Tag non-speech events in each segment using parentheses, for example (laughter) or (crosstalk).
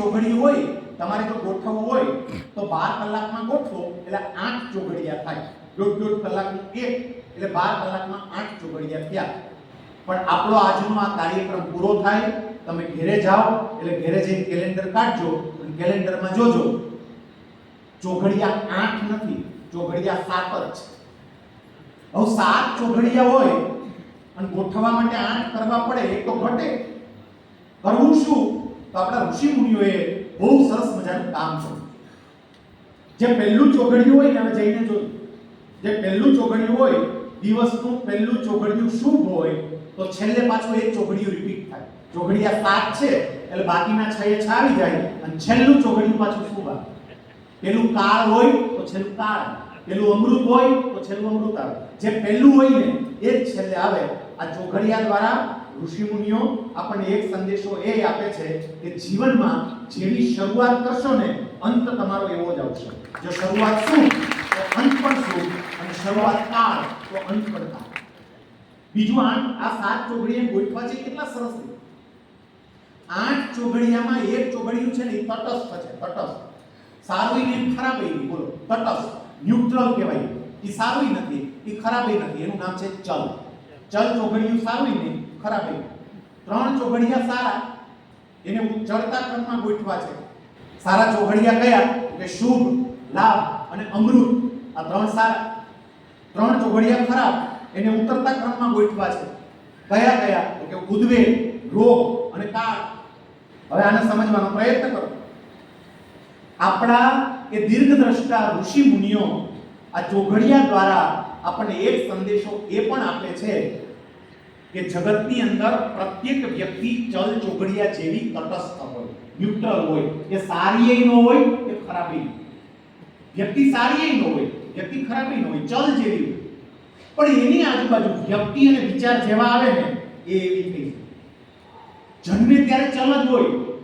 ચોઘડિયું હોય, તમારે જો ગોઠવવું હોય, તો બાર કલાકમાં ગોઠવો, એટલે આઠ ચોઘડિયા થાય. દોઢ દોઢ કલાકનું એક, એટલે બાર કલાકમાં આઠ ચોઘડિયા થયા. પણ આપણો આજનો આ કાર્યક્રમ પૂરો થાય, તમે ઘરે જાઓ, એટલે ઘરે જઈને કેલેન્ડર કાઢજો અને કેલેન્ડરમાં જોજો. ચોઘડિયા આઠ નથી, ચોઘડિયા સાત જ છે. હવે સાત ચોઘડિયા હોય, અને ગોઠવવા માટે આઠ કરવા પડે એ તો ઘટે. કરવું શું? તો આપણા ઋષિ મુનિઓએ બહુ સરસ મજાનું કામ કર્યું. જે પહેલું ચોઘડિયું હોય ને, હવે જઈને જોયું જે પહેલું ચોઘડિયું હોય, દિવસનું પહેલું ચોઘડિયું શુભ હોય, તો છેલ્લે પાછું એક ચોઘડિયું રિપીટ થાય. ચોઘડિયા સાત છે, એટલે બાકીના છ એ છ જાય, અને છેલ્લું ચોઘડિયું પાછું શુભ આવે. પેલું કાળ હોય, તો છેલ્લું કાળ. પેલું અમૃત હોય, તો છેલ્લું અમૃત આવે. જે પહેલું હોય ને, એ જ છેલ્લે આવે. આ ચોઘડિયા દ્વારા ઋષિમુનિઓ આપણને એક સંદેશો એ આપે છે કે જીવનમાં જેની શરૂઆત કરશો ને, અંત તમારો એવો જ આવશે. જો શરૂઆત શું, તો અંત પણ શું, અને શરૂઆત કાળ, તો અંત પણ કાળ. બીજું આઠ, આ સાત ચોઘડિયા ગોઠવા છે કેટલા સરસ છે. આઠ ચોઘડિયામાં એક ચોઘડિયું છે ને તટસ્થ છે, તટસ્થ. સારું એમ ખરાબ બોલો, તટસ્થ. ન્યુટ્રલ કહેવાય. એ સારું નથી, એ ખરાબ નથી, એનું નામ છે ચલ. ચલ ચોઘડિયું સારું નહીં, ખરાબ ત્રણ ચોઘડિયા સારા, એને ચડતા ક્રમમાં ગોઠવા છે. સારા ચોઘડિયા કયા? કે શુભ, લાભ અને અમૃત. આ ત્રણ સારા. ત્રણ ચોઘડિયા ખરાબ, એને ઉતરતા ક્રમમાં ગોઠવા છે. કયા કયા? તો કે ઉદ્વેગ રોગ અને કાળ. હવે આને સમજવાનો પ્રયત્ન કરો. આપણા એ દીર્ઘદ્રષ્ટા ઋષિ મુનિઓ આ ચોઘડિયા દ્વારા આપણને એક સંદેશો એ પણ આપે છે કે જગતની અંદર પ્રત્યેક વ્યક્તિ ચલ ચોઘડિયા જેવી તટસ્થ હોય ન્યુટ્રલ હોય. એ સારી ન હોય કે ખરાબી ન. વ્યક્તિ સારી ન હોય, વ્યક્તિ ખરાબી ન હોય, ચલ જેવી હોય. પણ એની આજુબાજુ વ્યક્તિ અને વિચાર જેવા આવે ને, એ એવી થઈ જન્મે ત્યારે ચલ જ હોય.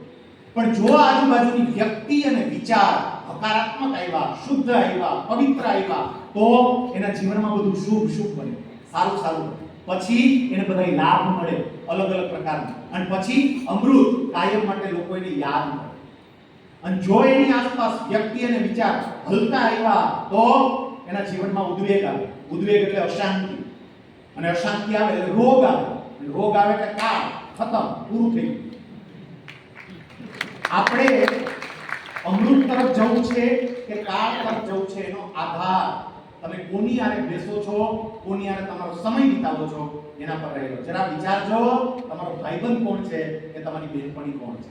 પણ જો આજુબાજુની વ્યક્તિ અને વિચાર હકારાત્મક આવ્યા, શુદ્ધ આવ્યા, પવિત્ર આવ્યા, તો એના જીવનમાં બધું શુભ શુભ બને. સારું સારું. બને. પછી એને બધા લાભ મળે અલગ અલગ પ્રકારના. અને પછી અમૃત કાયમ માટે લોકો એને યાદ કરે. અને જો એની આસપાસ વ્યક્તિ અને વિચાર હલતા આવ્યા, તો એના જીવનમાં ઉદ્વેગ આવે. ઉદ્વેગ એટલે અશાંતિ. અને અશાંતિ આવે એટલે રોગ આવે. રોગ આવે એટલે કાળ ખતમ, પૂરું થઈ આપણે અમૃત તરફ જવું છે કે કાળ તરફ જવું છે એનો આધાર તમે કોની આરે બેસો છો, કોની આરે તમારો સમય વિતાવો છો, એના પર રહેલો. જરા વિચારજો તમારો ભાઈબંધ કોણ છે કે તમારી બહેનપણી કોણ છે?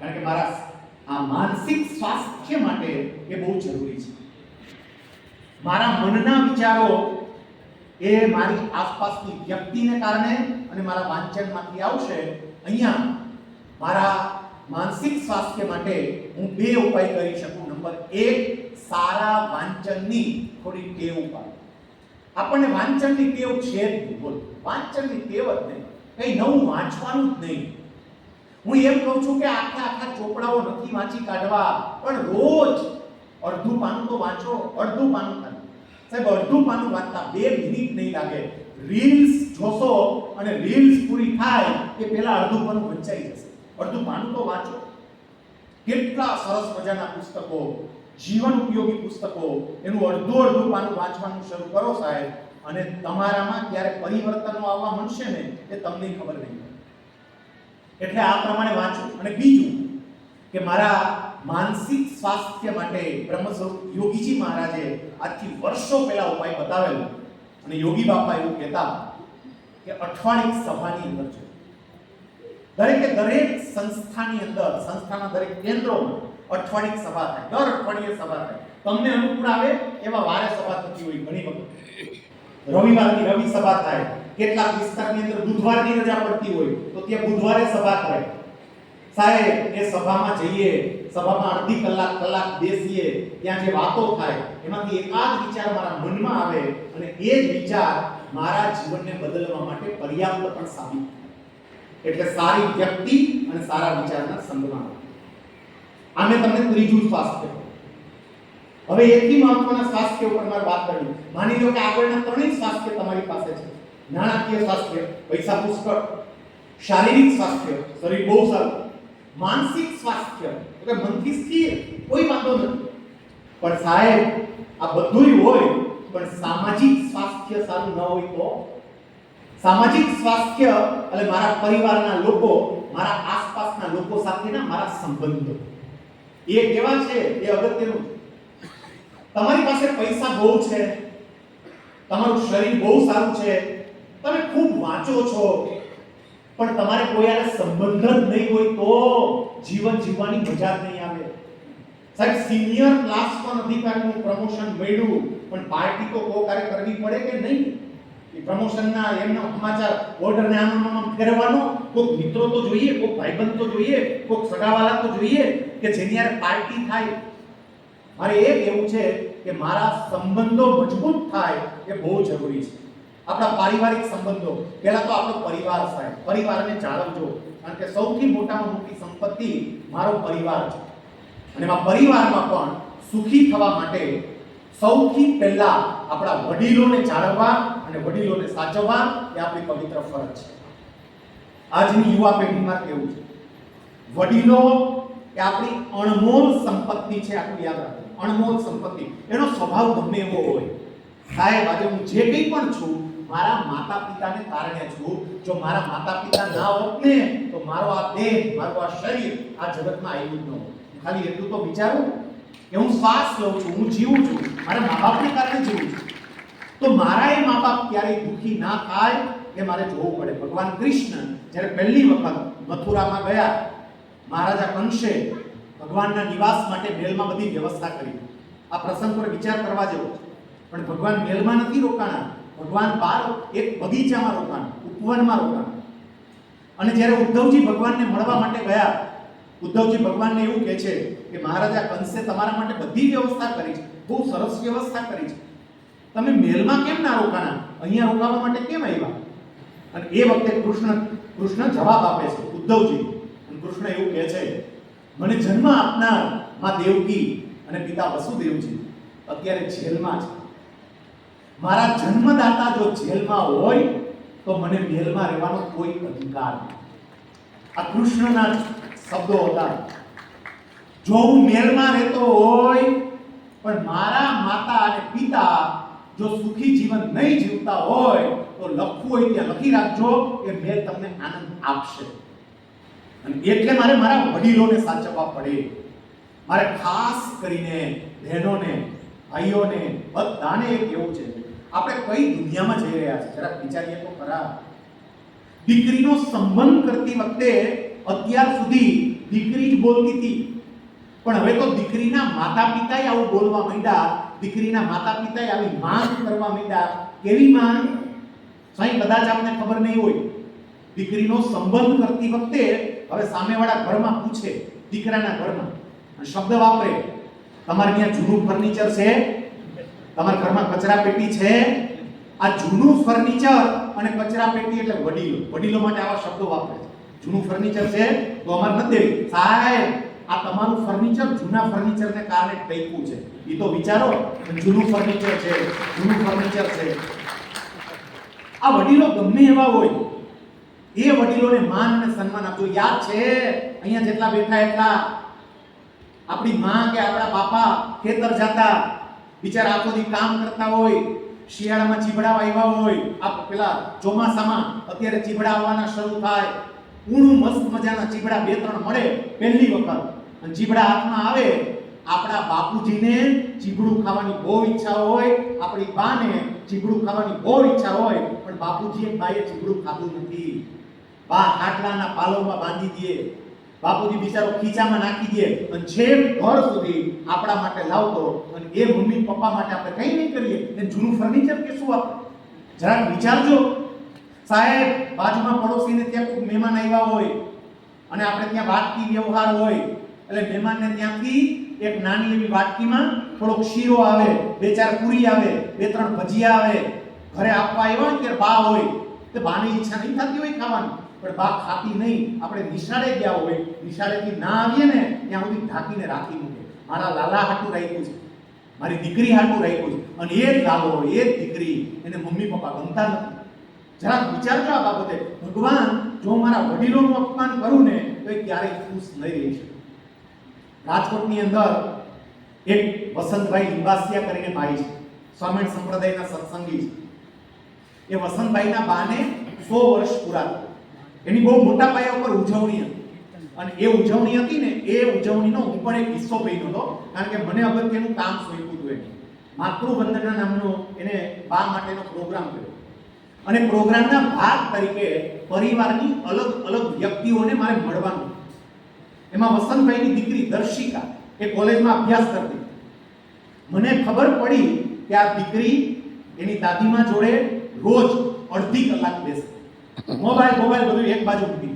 કારણ કે મારા આ માનસિક સ્વાસ્થ્ય માટે એ બહુ જરૂરી છે. મારા મનના વિચારો એ મારી આસપાસની વ્યક્તિને કારણે અને મારા વાંચનમાંથી આવશે. અહીંયા મારા માનસિક સ્વાસ્થ્ય માટે હું બે ઉપાય કરી શકું. નંબર એક સારા વાંચનની થોડી ટેવ પાડો. આપણને વાંચનની ટેવ છે જ નહીં વાંચનની ટેવ જ નહીં. કંઈ નવું વાંચવાનું જ નહીં. હું એમ કહું છું કે આખા આખા ચોપડાઓ નથી વાંચી કાઢવા, પણ રોજ અડધું પાનું તો વાંચો, અડધું પાનું ખાલી. સાહેબ, અડધું પાનું વાંચતા બે મિનિટ નહીં લાગે. રીલ્સ જોશો અને રીલ્સ પૂરી થાય કે પહેલાં અડધું પાનું વંચાઈ જશે. અડધું પાનું તો વાંચો. કેટલા સરસ મજાના પુસ્તકો જીવન ઉપયોગી પુસ્તકો એનું અડધું અડધું પાનું વાંચવાનું શરૂ કરો સાહેબ, અને તમારામાં ક્યારે પરિવર્તનો આવવા મળશે ને એ તમને ખબર નહીં એટલે આ પ્રમાણે વાંચો. અને બીજું કે મારા માનસિક સ્વાસ્થ્ય માટે બ્રહ્મસ્વરૂપ યોગીજી મહારાજે આજથી વર્ષો પહેલા ઉપાય બતાવેલો. અને યોગી બાપા એવું કહેતા કે અઠવાડિક સભાની અંદર દરેકે દરેક સંસ્થાની અંદર, સંસ્થાના દરેક કેન્દ્રો અઠવાડિક સભા થાય, દર અઠવાડિયે સભા થાય. તમને અનુકૂળ આવે એવા વારે સભા થતી હોય ઘણી વખત. રવિવારની રવિ સભા થાય. કેટલાક વિસ્તારની અંદર બુધવારની રજા પડતી હોય તો ત્યાં બુધવારે સભા થાય. સાહેબ, એ સભામાં જઈએ, સભામાં અડધી કલાક કલાક બેસીએ, ત્યાં જે વાતો થાય, એમાંથી એકાદ વિચાર મારા મનમાં આવે અને એ જ વિચાર મારા જીવનને બદલવા માટે પર્યાપ્ત પણ સાબિત થાય. એટલે સારી વ્યક્તિ અને સારા વિચારના સંગમાં આમે તમને ત્રીજું સ્વાસ્થ્ય હવે એટલી મહત્વના સ્વાસ્થ્ય ઉપર મારે વાત કરવી. માની લો કે આગળના ત્રણેય સ્વાસ્થ્ય તમારી પાસે છે. નાણાકીય સ્વાસ્થ્ય પૈસા પુષ્કળ. શારીરિક સ્વાસ્થ્ય શરીર બહુ સારું. માનસિક સ્વાસ્થ્ય એટલે મનથી સ્થિર. કોઈ વાંધો નથી. પણ સાહેબ, આ બધુંય હોય, પણ સામાજિક સ્વાસ્થ્ય સારું ન હોય તો સામાજિક સ્વાસ્થ્ય એટલે મારા પરિવારના લોકો, મારા આસપાસના લોકો સાથેના મારા સંબંધો. એ કેવા છે એ અગત્યનું? તમારી પાસે પૈસા બહુ છે, તમારું શરીર બહુ સારું છે, તમે ખૂબ વાંચો છો, પણ તમારે કોઈ આને સંબંધ જ નહીં હોય તો જીવન જીવવાની મજા જ નહીં આવે. સાહેબ સિનિયર ક્લાસમાં અધિકારીનું પ્રમોશન મળ્યું, પણ પાર્ટી તો કોકારે કરવી પડે કે નહીં? એ પ્રમોશનના એમના સમાચાર ઓર્ડરને આમ ફેરવવાનો, કોઈક મિત્રો તો જોઈએ, કોઈક ભાઈબંધ તો જોઈએ, કોઈક સગાવાલા તો જોઈએ કે જેની યાર પાર્ટી થાય. મારે એ કહેવું છે કે મારા સંબંધો મજબૂત થાય એ બહુ જરૂરી છે. આપણા પારિવારિક સંબંધો, પહેલા તો આપણો પરિવાર સાહેબ, પરિવારને જાળવજો. કારણ કે સૌથી મોટામાં મોટી સંપત્તિ મારો પરિવાર છે. અને એમાં પરિવારમાં પણ સુખી થવા માટે સૌથી પહેલા આપણા વડીલોને જાળવવા અને વડીલોને સાચવવા એ આપણી પવિત્ર ફરજ છે. આજની યુવા પેઢીમાં કેવું છે? વડીલો એ આપણી અણમોલ સંપત્તિ છે આપણું યાદ રાખો અણમોલ સંપત્તિ. એનો સ્વભાવ ગમે એવો હોય. સાહેબ, આજે હું જે કંઈ પણ છું, મારા માતા પિતાને કારણે છું. જો મારા માતા પિતા ના હોત ને, તો મારો આ દેહ, મારું આ શરીર આ જગતમાં આવ્યું જ ન હોત. ખાલી એટલું તો વિચારું કે હું શ્વાસ લઉં છું, હું જીવું છું. મારા મા બાપને કારણે જીવું છું. તો મારા એ મા બાપ ક્યારેય દુઃખી ના થાય એ મારે જોવું પડે. ભગવાન કૃષ્ણ જ્યારે પહેલી વખત મથુરામાં ગયા, મહારાજા કંસે ભગવાનના નિવાસ માટે મહેલમાં બધી વ્યવસ્થા કરી. આ પ્રસંગ પર વિચાર કરવા જેવો છે. પણ ભગવાન મહેલમાં નથી રોકાણા. ભગવાન બાર એક બગીચામાં રોકાણા, ઉપવનમાં રોકાણા. અને જ્યારે ઉદ્ધવજી ભગવાનને મળવા માટે ગયા, ઉદ્ધવજી ભગવાનને એવું કહે છે કે, મહારાજા કંસે તમારા માટે બધી વ્યવસ્થા કરી છે. બહુ સરસ વ્યવસ્થા કરી છે. તમે મહેલમાં કેમ ના રોકાણા? અહીંયા રોકાવા માટે કેમ આવ્યા? અને એ વખતે કૃષ્ણ કૃષ્ણ જવાબ આપે છે, ઉદ્ધવજી. અને કૃષ્ણ એવું કહે છે, મને જન્મ આપનારમાં દેવકી અને પિતા વસુદેવજી. અત્યારે જેલમાં છે. મારા જન્મદાતા જો જેલમાં હોય, તો મને મહેલમાં રહેવાનો કોઈ અધિકાર નથી. આ કૃષ્ણના શબ્દો હતા. જો હું મેલમાં રહેતો હોય પણ મારા માતા અને પિતા જો સુખી જીવન નહીં જીવતા હોય, તો લખવું હોય ત્યાં લખી રાખજો કે મેં તમને આનંદ આપશે. અને એટલે મારે મારા વડીલોને સાચવવા પડે. મારે ખાસ કરીને બહેનોને, ભાઈઓને, બધાને એ કહેવું છે. આપણે કઈ દુનિયામાં જઈ રહ્યા છે જરાક વિચારીએ તો ખરા. દીકરીનો સંબંધ કરતી વખતે અત્યાર સુધી દીકરી જ બોલતી હતી. પણ હવે તો દીકરીના માતા પિતાએ આવું બોલવા માંડ્યા, દીકરીના માતા પિતાએ આવી માંગ કરવા માંડ્યા. કેવી માંગ? સાઈ કદાચ આપને ખબર નહીં હોય. દીકરીનો સંબંધ કરતી વખતે હવે સામેવાળા ઘરમાં પૂછે, દીકરાના ઘરમાં. શબ્દ વાપરે, તમારે ત્યાં જૂનું ફર્નિચર છે? તમારા ઘરમાં કચરા પેટી છે? આ જૂનું ફર્નિચર અને કચરા પેટી એટલે વડીલો. વડીલો માટે આવા શબ્દો વાપરે છે. જૂનું ફર્નિચર છે? તો અમારે નથી સાહેબ આ તમારું ફર્નિચર જૂના ફર્નિચરને કારણે ટક્યું છે. એ તો વિચારો જૂનું ફર્નિચર છે, જૂનું ફર્નિચર છે. આ વડીલો ગમે એવા હોય, એ વડીલોને માન અને સન્માન આપજો. યાદ છે, અહીંયા જેટલા બેઠા એટલા. આપણી માં કે આપણા બાપા ખેતર જતા, બિચારા આખો દી કામ કરતા હોય, શિયાળામાં ચીબડા આવ્યા હોય. આ પેલા ચોમાસામાં અત્યારે ચીબડા આવવાના શરૂ થાય. ઊણું મસ્ત મજાના ચીબડા બે ત્રણ મળે પહેલી વખત. ચીબડા હાથમાં આવે, આપણા બાપુજીને ચીબડું ખાવાની બહુ ઈચ્છા હોય, આપણી બાને ચીબડું ખાવાની બહુ ઈચ્છા હોય, પણ બાપુજીએ બાએ ચીબડું ખાધું નથી. બા ખાટલાના પાલોમાં બાંધી દે. બાપુજી બિચારો ખીચામાં નાખી દે અને છેક ઘર સુધી આપણા માટે લાવતો અને એ મમ્મી પપ્પા માટે આપણે કંઈ નહીં કરીએ એ જૂનું ફર્નિચર કે શું આપણે જરાક વિચારજો. સાહેબ, બાજુમાં પડોશીને ત્યાં કોઈ મહેમાન આવ્યા હોય અને આપણે ત્યાં વાતકી વ્યવહાર હોય એટલે મહેમાનને ત્યાંથી એક નાની એવી વાટકીમાં થોડોક શીરો આવે, બે ચાર પૂરી આવે, બે ત્રણ ભજીયા આવે, ઘરે આપવા આવ્યા હોય ત્યારે બા હોય, તે બાની ઈચ્છા નહીં થતી હોય ખાવાની. પણ બા ખાતી નહીં. આપણે નિશાળે ગયા હોય, નિશાળેથી ના આવીએ ને, ત્યાં સુધી ઢાંકીને રાખી મૂકે. મારા લાલા હાટું રાખ્યું છે. મારી દીકરી હાટું રાખ્યું છે. અને એ જ લાલો, એ જ દીકરી એને મમ્મી પપ્પા ગમતા નથી. જરાક વિચારજો આ બાબતે. ભગવાન, જો મારા વડીલોનું અપમાન કરું ને, તો એ ક્યારેય ખુશ નહીં રહી શકે. રાજકોટની અંદર એક વસંતભાઈ લિંબાસિયા કરીને ભાઈ છે. સ્વામિનારાયણ સંપ્રદાયના સત્સંગી છે. એ વસંતભાઈના બાને સો વર્ષ પૂરા એની બહુ મોટા પાયા ઉપર ઉજવણી હતી. અને એ ઉજવણી હતી ને, એ ઉજવણીનો હું પણ એક હિસ્સો બન્યો હતો. કારણ કે મને અગત્યનું કામ સોંપ્યું હતું એને. માતૃવંદના નામનો એને બા માટેનો પ્રોગ્રામ કર્યો. અને પ્રોગ્રામના ભાગ તરીકે પરિવારની અલગ અલગ વ્યક્તિઓને મારે મળવાનું એમાં વસંતભાઈની દીકરી દર્શિકા એ કોલેજમાં અભ્યાસ કરતી. મને ખબર પડી કે આ દીકરી એની દાદીમા જોડે રોજ અડધી કલાક બેસે. મોબાઈલ મોબાઈલ બધું એક બાજુ મૂકી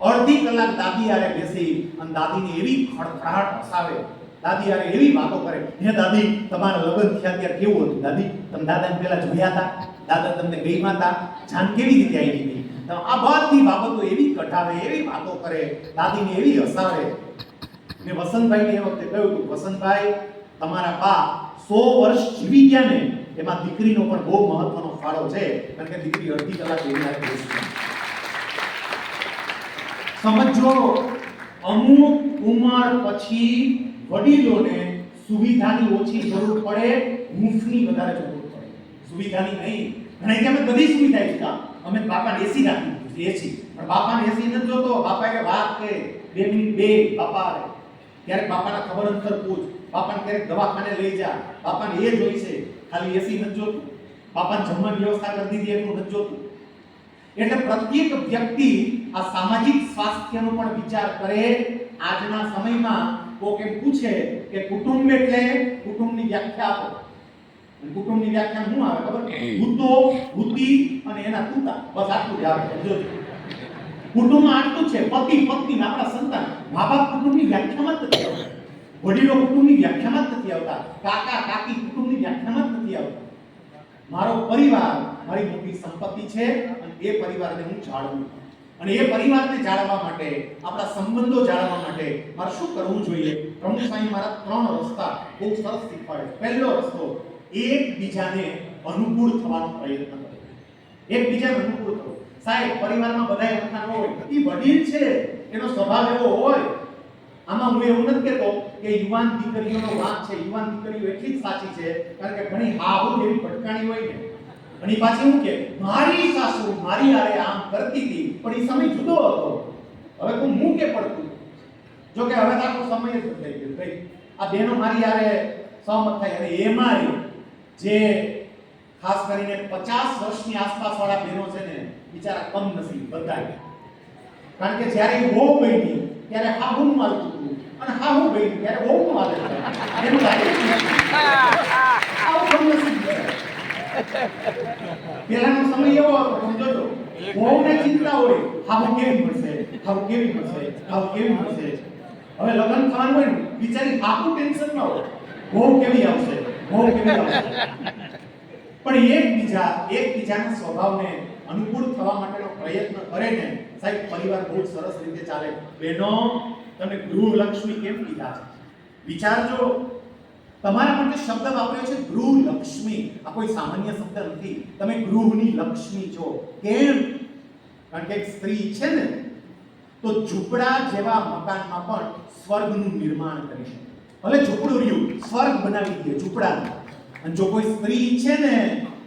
અડધી કલાક દાદી આરે બેસી અને દાદીને એવી ખડખડાટ હસાવે. દાદી આરે એવી વાતો કરે. હે દાદી, તમારા લગ્ન થયા ત્યારે કેવું હતું? દાદી, તમે દાદાને પહેલા જોયા હતા? દાદા તમને ગઈમાં હતા? જાન કેવી રીતે આવી તો આ બધી બાબતો એવી કઢાવે, એવી વાતો કરે, દાદીને એવી હસાવે. મેં વસંતભાઈને એ વખતે કહ્યું હતું, વસંતભાઈ, તમારા બા સો વર્ષ જીવી ગયા ને, એમાં દીકરીનો પણ બહુ મહત્વનો ફાળો છે. કારણ કે દીકરી અડધી કલાક એવી હારે સમજો, અમુક ઉંમર પછી વડીલોને સુવિધાની ઓછી જરૂર પડે હૂંફની વધારે જરૂર પડે. સુવિધાની નહીં. કે અમે બધી સુવિધા છે. અમે બાપાને એસી રાખી એસી પણ બાપાને એસી નથી જોતો બાપા કે વાત કે બે મિનિટ, બે, બાપા ક્યારેક બાપાના ખબર અંતર પૂછ. બાપાને ક્યારેક દવાખાને લઈ જા. બાપાને એ જોઈશે ખાલી એસી નથી જોતું. બાપાને જમવાની વ્યવસ્થા કરી દીધી, એટલું નથી જોતું. એટલે પ્રત્યેક વ્યક્તિ આ સામાજિક સ્વાસ્થ્યનો પણ વિચાર કરે. આજના સમયમાં કોક એમ પૂછે કે કુટુંબ એટલે કુટુંબની વ્યાખ્યા આપો. કુટુંબની વ્યાખ્યા શું આવે ખબર? ભૂતો ભૂતી અને એના તુતા બસ આટલું જ આવે. જો કુટુંબમાં આટલું છે. પતિ પત્ની આપણા સંતાન. મા બાપ કુટુંબની વ્યાખ્યામાં જ નથી આવતા. વડીલો કુટુંબની વ્યાખ્યામાં જ નથી આવતા. કાકા કાકી કુટુંબની વ્યાખ્યામાં જ નથી આવતા. મારો પરિવાર મારી મોટી સંપત્તિ છે અને એ પરિવારને હું જાળવું. અને એ પરિવારને જાળવવા માટે આપણા સંબંધો જાળવવા માટે મારે શું કરવું જોઈએ? પ્રમુખ સ્વામી મારા ત્રણ રસ્તા બહુ સરસ શીખવાડે. પહેલો રસ્તો એકબીજાને અનુકૂળ થવાનો પ્રયત્ન કરો. એકબીજાને અનુકૂળ કરો. સાહેબ, પરિવારમાં બધા એકઠા ન હોય એ વડીલ છે, એનો સ્વભાવ એવો હોય. આમાં હું એવું નથી કહેતો કે યુવાન દીકરીઓનો વાંક છે, યુવાન દીકરીઓ એટલી જ સાચી છે, કારણ કે ઘણી હાહુ જેવી ભટકાણી હોય ને. ઈ પાછી હું કે, મારી સાસુ મારી આરે આમ કરતી હતી, પણ એ સમય જુદો હતો. હવે તું હું કે પડતું? જો કે હવે આખો સમય જ થઈ ગયો. ભાઈ, આ બેનો મારી આરે સહમત થાય, અને એમાંય જે ખાસ કરીને 50 વર્ષની આસપાસ વાળા બહેનો છે ને, બિચારા કમ નથી બધા કારણ કે જ્યારે બહુ બની ત્યારે હાહુનું માલતું હતું. અને હાહુ બની ત્યારે બહુ માલે એનું લાગે આવું પહેલાનો સમય એવો હતો, તમે જોજો. બહુને ચિંતા હોય, હાહુ કેવી મળશે, હાહુ કેવી મળશે, હાહુ કેવી મળશે. હવે લગ્ન થવાનું હોય ને, બિચારી હાહુ ટેન્શન ન હોય. બહુ કેવી આવશે? પણ એકબીજા એકબીજાના સ્વભાવને અનુકૂળ થવા માટેનો પ્રયત્ન કરે ને, સાહેબ, પરિવાર બહુ સરસ રીતે ચાલે. બેનો તમે ગૃહલક્ષ્મી કેમ કીધા છે? વિચારજો તમારા માટે શબ્દ વાપર્યો છે ગૃહ લક્ષ્મી. આ કોઈ સામાન્ય શબ્દ નથી. તમે ગૃહની લક્ષ્મી છો. કેમ? કારણ કે સ્ત્રી છે ને, તો ઝૂંપડા જેવા મકાનમાં પણ સ્વર્ગનું નિર્માણ કરી શકે. ભલે ઝૂંપડું રહ્યું સ્વર્ગ બનાવી દે ઝૂંપડા અને જો કોઈ સ્ત્રી છે ને,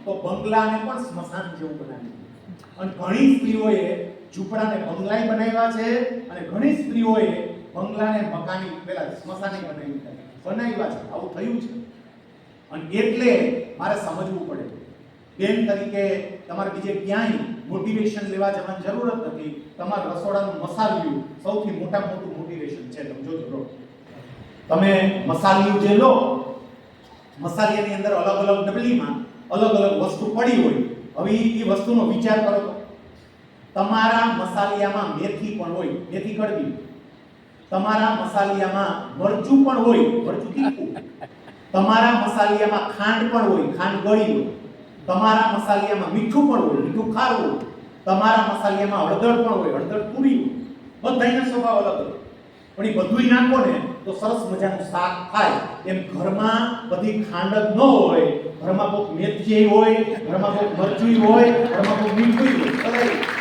તો બંગલાને પણ સ્મશાન જેવું બનાવી અને ઘણી સ્ત્રીઓએ ઝૂંપડાને બંગલાય બનાવ્યા છે અને ઘણી સ્ત્રીઓએ બંગલાને મકાની, પેલા સ્મશાને બનાવી બનાવ્યા છે, આવું થયું છે. અને એટલે મારે સમજવું પડે. બેન તરીકે તમારે બીજે ક્યાંય મોટિવેશન લેવા જવાની જરૂર જ નથી. તમારા રસોડાનું મસાલ્યું સૌથી મોટા મોટું મોટિવેશન છે. સમજો લો. તમે મસાલિયું જે લો મસાલિયાની અંદર અલગ અલગ ડબલીમાં અલગ અલગ વસ્તુ પડી હોય. હવે ઈ વસ્તુનો વિચાર કરો. તમારા મસાલિયામાં મેથી પણ હોય, મેથી કડવી. તમારા મસાલિયામાં મરચું પણ હોય, મરચું તીખું. તમારા મસાલિયામાં ખાંડ પણ હોય, ખાંડ ગળી હોય. તમારા મસાલિયામાં મીઠું પણ હોય, મીઠું ખારું હોય. તમારા મસાલિયામાં હળદર પણ હોય, હળદર પૂરી હોય. બધાના સ્વભાવ અલગ અલગ. પણ એ બધુંય નાખો ને તો સરસ મજાનું શાક થાય. એમ ઘરમાં બધી ખાંડ જ ન હોય, ઘરમાં કોઈક મેથી હોય, ઘરમાં કોઈક મરચું હોય, ઘરમાં કોઈક મીઠું હોય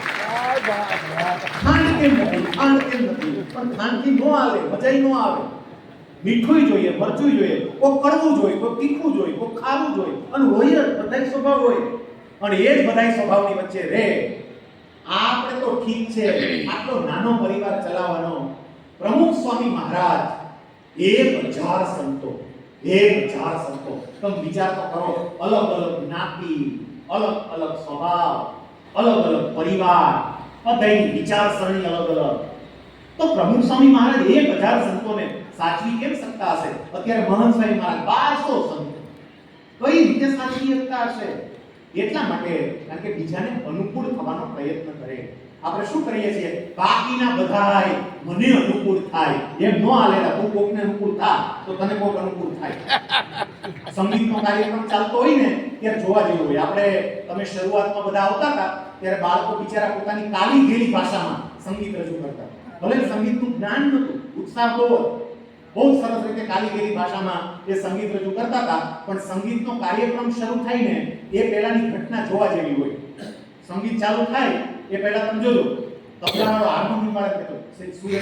ખાંડ કેમ નથી? ખાંડ કેમ નથી? પણ ખાંડથી ન આવે મજાઈ ન આવે. મીઠું જોઈએ મરચું જોઈએ કોઈ કડવું જોઈએ કોઈ તીખું જોઈએ કોઈ ખારું જોઈએ. અને હોય જ, બધાય સ્વભાવ હોય. અને એ જ બધાય સ્વભાવની વચ્ચે રહે આપણે તો ઠીક છે. આટલો નાનો પરિવાર ચલાવવાનો પ્રમુખ સ્વામી મહારાજ, એક હજાર સંતો, એક હજાર સંતો. તમે વિચાર તો કરો, અલગ અલગ જ્ઞાતિ, અલગ અલગ સ્વભાવ, અલગ અલગ પરિવાર બધાની વિચારસરણી અલગ અલગ. તો પ્રમુખ સ્વામી મહારાજ એક હજાર સંતોને સાચવી કેમ શકતા હશે? અત્યારે મહંત સ્વામી મહારાજ બારસો સંતો. કઈ રીતે સાચવી શકતા હશે? એટલા માટે કારણ કે બીજાને અનુકૂળ થવાનો પ્રયત્ન કરે. આપણે શું કરીએ છીએ? બાકીના બધાય મને અનુકૂળ થાય. એમ ન હાલેલા તું કોકને અનુકૂળ થા તો તને કોક અનુકૂળ થાય. (laughs) સંગીતનો કાર્યક્રમ ચાલતો હોય ને ત્યારે જોવા જેવું હોય. આપણે તમે શરૂઆતમાં બધા આવતા હતા ત્યારે બાળકો બિચારા પોતાની કાલી ગેલી ભાષામાં સંગીત રજૂ કરતા ભલે સંગીતનું જ્ઞાન નહોતું ઉત્સાહ તો. બહુ સરસ રીતે કાલીગીરી ભાષામાં એ સંગીત રજૂ કરતા હતા. પણ સંગીતનો કાર્યક્રમ શરૂ થાય ને એ પહેલાની ઘટના જોવા જેવી હોય. સંગીત ચાલુ થાય એ પહેલા તમે જોજો. તબલાવાળો હાર્મોનિયમ વાળા કહેતો સુરે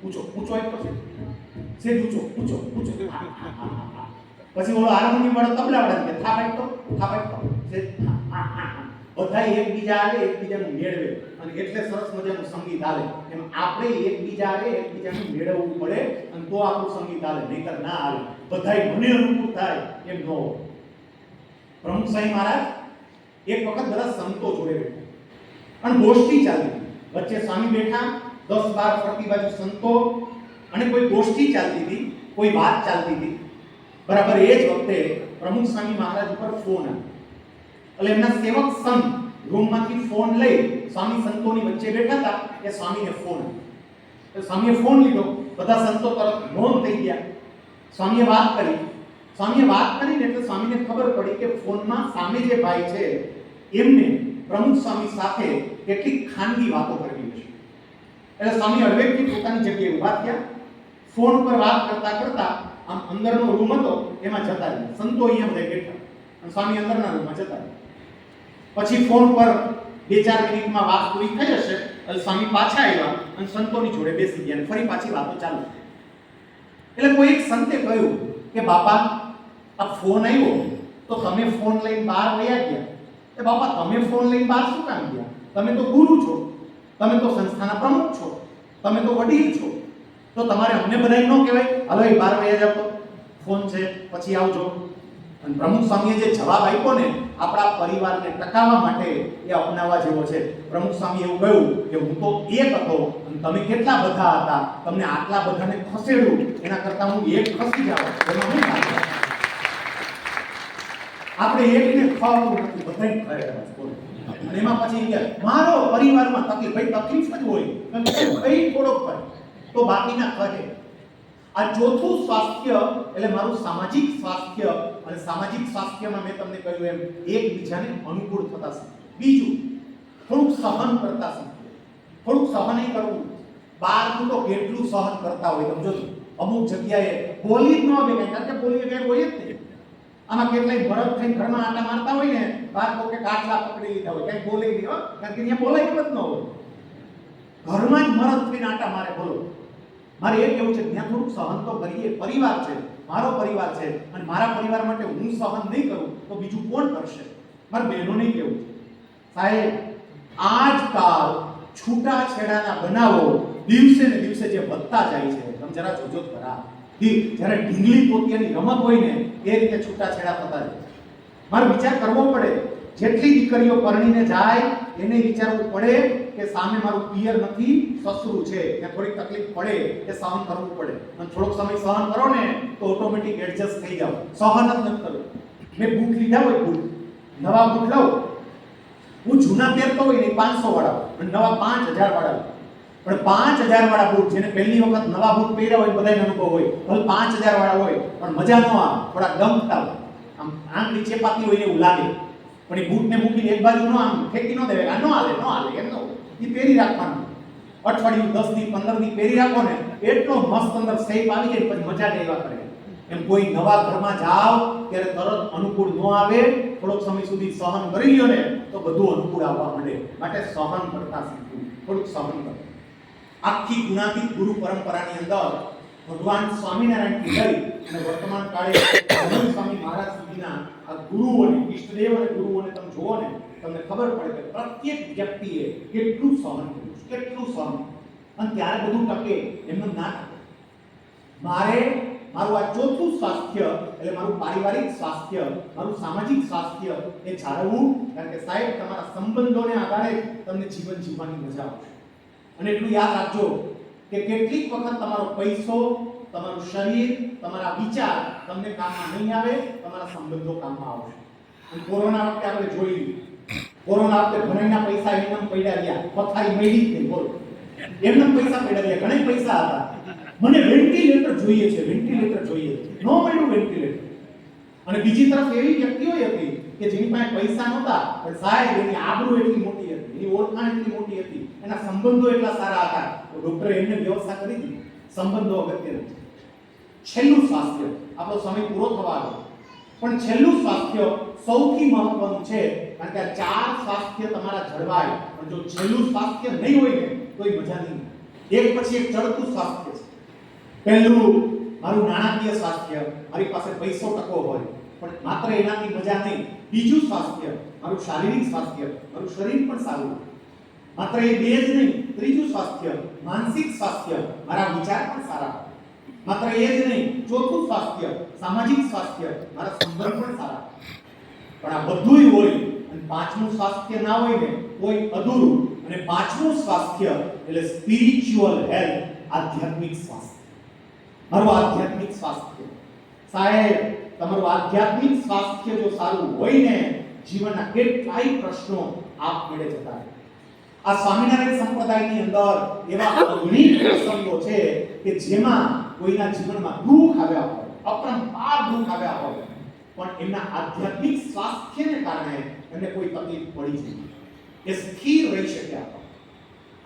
પૂછો પૂછો એક પછી. સે ઊંચો પૂછો હા, હા. પછી ઓલો હાર્મોનિયમ વાળો તબલા વાળા કે થાપ એક તો થાપ એક તો હા, હા, હા, હા. બધા એકબીજા આવે, એકબીજાનું મેળવે. અને એટલે સરસ મજાનું સંગીત આવે. એમ આપણે એકબીજા આવે, એકબીજાનું મેળવવું પડે અને તો આપણું સંગીત આવે, નહીતર ના આવે. બધાય મને અનુકૂળ થાય, એમ ન હોય. પ્રમુખ સાંઈ મહારાજ, એક વખત બધા સંતો જોડે બેઠા. અને ગોષ્ઠી ચાલતી વચ્ચે સ્વામી બેઠા, દસ બાર ફરતી બાજુ સંતો, અને કોઈ ગોષ્ઠી ચાલતી હતી, કોઈ વાત ચાલતી હતી. બરાબર એ જ વખતે પ્રમુખ સ્વામી મહારાજ ઉપર ફોન આવ્યો. એટલે એમના સેવક સંત રૂમમાંથી ફોન લઈ સ્વામી સંતોની વચ્ચે બેઠા હતા. એ સ્વામીને ફોન સ્વામીએ ફોન લીધો. બધા સંતો તરફ મૌન થઈ ગયા. સ્વામીએ વાત કરી. સ્વામીએ વાત કરીને એટલે સ્વામીને ખબર પડી કે ફોનમાં સામે જે ભાઈ છે, એમને પ્રમુખ સ્વામી સાથે કેટલીક ખાનગી વાતો કરવી છે. એટલે સ્વામી હળવેકથી પોતાની જગ્યાએ ઊભા થયા. ફોન પર વાત કરતા કરતા આમ અંદરનો રૂમ હતો, એમાં જતા રહ્યા. સંતો અહીંયા બધા બેઠા. અને સ્વામી અંદરના રૂમમાં જતા રહ્યા. પછી ફોન પર બે ચાર મિનિટમાં વાત પૂરી થઈ જશે એટલે સ્વામી પાછા આવ્યા અને સંતોની જોડે બેસી ગયા અને ફરી પાછી વાતો ચાલુ એટલે કોઈ એક સંતે કહ્યું કે, બાપા, આ ફોન આવ્યો તો તમે ફોન લઈને બહાર વયા ગયા? એ બાપા, તમે ફોન લઈને બહાર શું કામ ગયા? તમે તો ગુરુ છો, તમે તો સંસ્થાના પ્રમુખ છો, તમે તો વડીલ છો. તો તમારે અમને બધાય ન કહેવાય, હલો, એ બહાર વયા જાવ ફોન છે, પછી આવજો. અને પ્રમુખ સ્વામીએ જે જવાબ આપ્યો ને, આપણા પરિવારને ટકાવવા માટે એ અપનાવવા જેવો છે. પ્રમુખ સ્વામી એવું કહ્યું કે હું તો એક હતો અને તમે કેટલા બધા હતા, તમને આટલા બધાને ખસેડું, એના કરતાં હું એક ખસી જાઉં. એમાં આપણે એકને ખવાવું નથી બધાને ખરેખર અને એમાં પછી કે મારો પરિવારમાં તકલીફ, ભાઈ તકલીફ જ હોય. ભાઈ થોડોક પડે તો બાકીના કહે આ ચોથું સ્વાસ્થ્ય, એટલે મારું સામાજિક સ્વાસ્થ્ય અને સામાજિક સ્વાસ્થ્યમાં મેં તમને કહ્યું એમ, એકબીજાને અનુકૂળ થતા શીખવું બીજું, થોડુંક સહન કરતા શીખવું થોડુંક સહન કરવું. બહારનું તો કેટલું સહન કરતા હોય તમે જોજો. અમુક જગ્યાએ બોલી જ ન બે કારણ કે બોલી વગર હોય જ નહીં આમાં કેટલાય ભરત થઈને ઘરમાં આટા મારતા હોય ને, બાર કે કાટલા પકડી લીધા હોય. કઈ બોલે નહીં કારણ કે અહીંયા બોલાય જ ન હોય. ઘરમાં જ મરદ થઈને આટા મારે બોલો. મારે એ કહેવું છે, ત્યાં થોડુંક સહન તો કરીએ. પરિવાર છે. મારો પરિવાર છે અને મારા પરિવાર માટે હું સહન નહીં કરું, તો બીજું કોણ કરશે? મારા બહેનો નહીં કેવું? છે સાહેબ, આજકાલ છૂટાછેડાના બનાવો દિવસે ને દિવસે જે વધતા જાય છે. તમે જરા જોજો ખરા જ્યારે ઢીંગલી પોતિયાની રમત હોય ને, એ રીતે છૂટાછેડા થતા જાય મારે વિચાર કરવો પડે. જેટલી દીકરીઓ પરણીને જાય, એને વિચારવું પડે કે સામે મારું પિયર નથી, સસરું છે. કે થોડીક તકલીફ પડે કે સહન કરવું પડે. અને થોડોક સમય સહન કરો ને, તો ઓટોમેટિક એડજસ્ટ થઈ જાવ સહન જ નથી કરવું. મેં બૂટ લીધા હોય બૂટ. નવા બૂટ લઉં હું જૂના પહેરતો હોય ને પાંચસો વાળા અને નવા પાંચ હજાર વાળા પણ પાંચ હજાર વાળા બૂટ, જેને પહેલી વખત નવા બૂટ પહેર્યા હોય બધાને અનુભવ હોય. ભલે પાંચ હજાર વાળા હોય, પણ મજા ન આવે. થોડા ગમતા હોય. આમ નીચે પાતી હોય એવું લાગે. પણ એ બૂટને મૂકીને એક બાજુ ન આમ ફેંકી ન દેવાય ન હાલે ન હાલે, એમ ન એ પહેરી રાખવાનું. અઠવાડિયું દસ દી પંદર દી પહેરી રાખો ને, એટલો મસ્ત અંદર સેફ આવી જાય પછી મજા લેવા કરે. એમ કોઈ નવા ઘરમાં જાઓ, ત્યારે તરત અનુકૂળ ન આવે, થોડોક સમય સુધી સહન કરી લ્યો ને, તો બધું અનુકૂળ આવવા માંડે. માટે સહન કરતા શીખવું, થોડુંક સહન કરો. આખી ગુણાતીત ગુરુ પરંપરાની અંદર ભગવાન સ્વામિનારાયણ લઈ અને વર્તમાન કાળે સ્વામી મહારાજ સુધીના આ ગુરુઓને, ઈષ્ટદેવ અને ગુરુઓને તમે જુઓ ને, તમને ખબર પડે કે પ્રત્યેક વ્યક્તિએ કેટલું સહન કર્યું કેટલું સહન અને ત્યારે બધું ટકે, એમનું ના મારે મારું આ ચોથું સ્વાસ્થ્ય, એટલે મારું પારિવારિક સ્વાસ્થ્ય, મારું સામાજિક સ્વાસ્થ્ય એ જાળવવું કારણ કે સાહેબ, તમારા સંબંધોને આધારે તમને જીવન જીવવાની મજા આવશે. અને એટલું યાદ રાખજો કે કેટલીક વખત તમારો પૈસો, તમારું શરીર, તમારા વિચાર તમને કામમાં નહીં આવે, તમારા સંબંધો કામમાં આવશે. કોરોના વખતે આપણે જોઈ કોરોના વખતે ઘણાના પૈસા એમનેમ પડ્યા રહ્યા. પથારી મળી જ બોલો. એમનેમ પૈસા પડ્યા રહ્યા. ઘણા પૈસા હતા. મને વેન્ટિલેટર જોઈએ છે, વેન્ટિલેટર જોઈએ છે. નો મળ્યું વેન્ટિલેટર. અને બીજી તરફ એવી વ્યક્તિઓ હતી કે જેની પાસે પૈસા નહોતા, પણ સાહેબ, એની આબરૂ એટલી મોટી હતી, એની ઓળખાણ એટલી મોટી હતી, એના સંબંધો એટલા સારા હતા. ડોક્ટરે એમને વ્યવસ્થા કરી દીધી સંબંધો અગત્યના છે છેલ્લું સ્વાસ્થ્ય આપણો સમય પૂરો થવા આવ્યો પણ છેલ્લું સ્વાસ્થ્ય સૌથી મહત્વનું છે કારણ કે આ ચાર સ્વાસ્થ્ય તમારા જળવાય પણ જો છેલ્લું સ્વાસ્થ્ય નહીં હોય ને તો એ મજા નહીં આવે. એક પછી એક ચડતું સ્વાસ્થ્ય છે પહેલું મારું નાણાકીય સ્વાસ્થ્ય મારી પાસે પૈસો ટકો હોય, પણ માત્ર એનાથી મજા નહીં, બીજું સ્વાસ્થ્ય, મારું શારીરિક સ્વાસ્થ્ય, મારું શરીર પણ સારું હોય. માત્ર એ બે જ નહીં ત્રીજું સ્વાસ્થ્ય, માનસિક સ્વાસ્થ્ય. મારા વિચાર પણ સારા. માત્ર એ જ નહીં, ચોથું સ્વાસ્થ્ય, સામાજિક સ્વાસ્થ્ય. મારા સંબંધ પણ સારા. પણ આ બધુંય હોય અને પાંચમું સ્વાસ્થ્ય ના હોય ને, કોઈ અધૂરું. અને પાંચમું સ્વાસ્થ્ય એટલે સ્પિરિચ્યુઅલ હેલ્થ આધ્યાત્મિક સ્વાસ્થ્ય. મારું આધ્યાત્મિક સ્વાસ્થ્ય. સાહેબ, તમારું આધ્યાત્મિક સ્વાસ્થ્ય જો સારું હોય ને, જીવનના કેટલાય પ્રશ્નો આપમેળે જતા રહે. આ સ્વામિનારાયણ સંપ્રદાયની અંદર એવા અગણિત પ્રસંગો છે કે જેમાં કોઈના જીવનમાં દુઃખ આવ્યા હોય, અપરંપાર દુઃખ આવ્યા હોય, પણ એમના આધ્યાત્મિક સ્વાસ્થ્યને કારણે એમને કોઈ તકલીફ પડી જ એ સ્થિર રહી શક્યા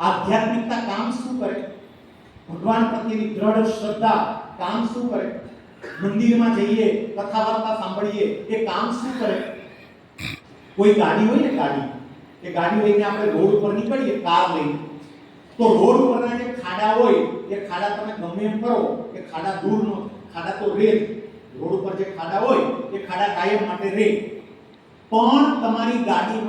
આધ્યાત્મિકતા કામ શું કરે? ભગવાન પ્રત્યેની દ્રઢ શ્રદ્ધા કામ શું કરે? મંદિરમાં જઈએ કથા વાર્તા સાંભળીએ, એ કામ શું કરે? કોઈ ગાડી હોય ને ગાડી? એ ગાડી લઈને આપણે રોડ ઉપર નીકળીએ, કાર લઈને તો રોડ ઉપરના જે ખાડા હોય, એ ખાડા તમે ગમે એમ કરો કે ખાડા દૂર ન, ખાડા તો રે જ. રોડ ઉપર જે ખાડા હોય, એ ખાડા કાયમ માટે રે પણ તમારી ગાડીમાં